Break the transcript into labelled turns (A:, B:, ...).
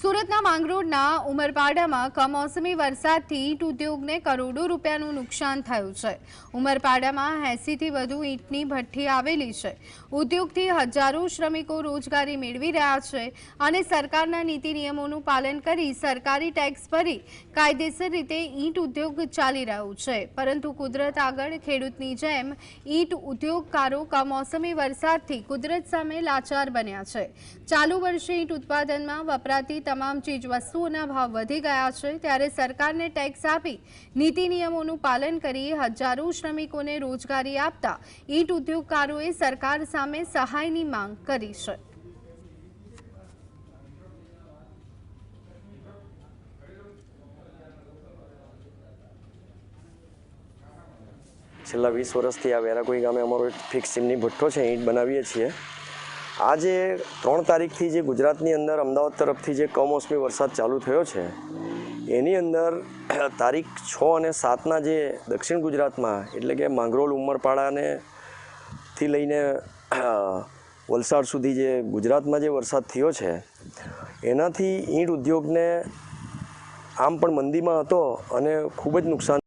A: સુરતના માંગરોળના ઉમરપાડામાં કમોસમી વરસાદથી ઈંટ ઉદ્યોગને કરોડો રૂપિયાનું નુકસાન થયું છે. ઉમરપાડામાં એંસીથી વધુ ઈંટની ભઠ્ઠી આવેલી છે. ઉદ્યોગથી હજારો શ્રમિકો રોજગારી મેળવી રહ્યા છે અને સરકારના નીતિ નિયમોનું પાલન કરી સરકારી ટેક્સ ભરી કાયદેસર રીતે ઈંટ ઉદ્યોગ ચાલી રહ્યું છે. પરંતુ કુદરત આગળ ખેડૂતની જેમ ઈંટ ઉદ્યોગકારો કમોસમી વરસાદથી કુદરત સામે લાચાર બન્યા છે. ચાલુ વર્ષે ઈંટ ઉત્પાદનમાં વપરાતી તમામ ચીજ વસ્તુઓના ભાવ વધી ગયા છે, ત્યારે સરકારને ટેક્સ આપી નીતિ નિયમોનું પાલન કરી હજારો શ્રમિકોને રોજગારી આપતા ઈંટ ઉદ્યોગકારોએ સરકાર સામે સહાયની માંગ કરી છે.
B: છેલ્લા વીસ વર્ષથી આ વેરાકોઈ ગામે અમારો એક ફિક્સ ચીમની ભઠ્ઠો છે, ઈંટ બનાવીએ છીએ. આજે ત્રણ તારીખથી જે ગુજરાતની અંદર અમદાવાદ તરફથી જે કમોસમી વરસાદ ચાલુ થયો છે, એની અંદર તારીખ છ અને સાતના જે દક્ષિણ ગુજરાતમાં, એટલે કે માંગરોળ ઉમરપાડાને થી લઈને વલસાડ સુધી જે ગુજરાતમાં જે વરસાદ થયો છે, એનાથી ઈંટ ઉદ્યોગને આમ પણ મંદીમાં હતો અને ખૂબ જ નુકસાન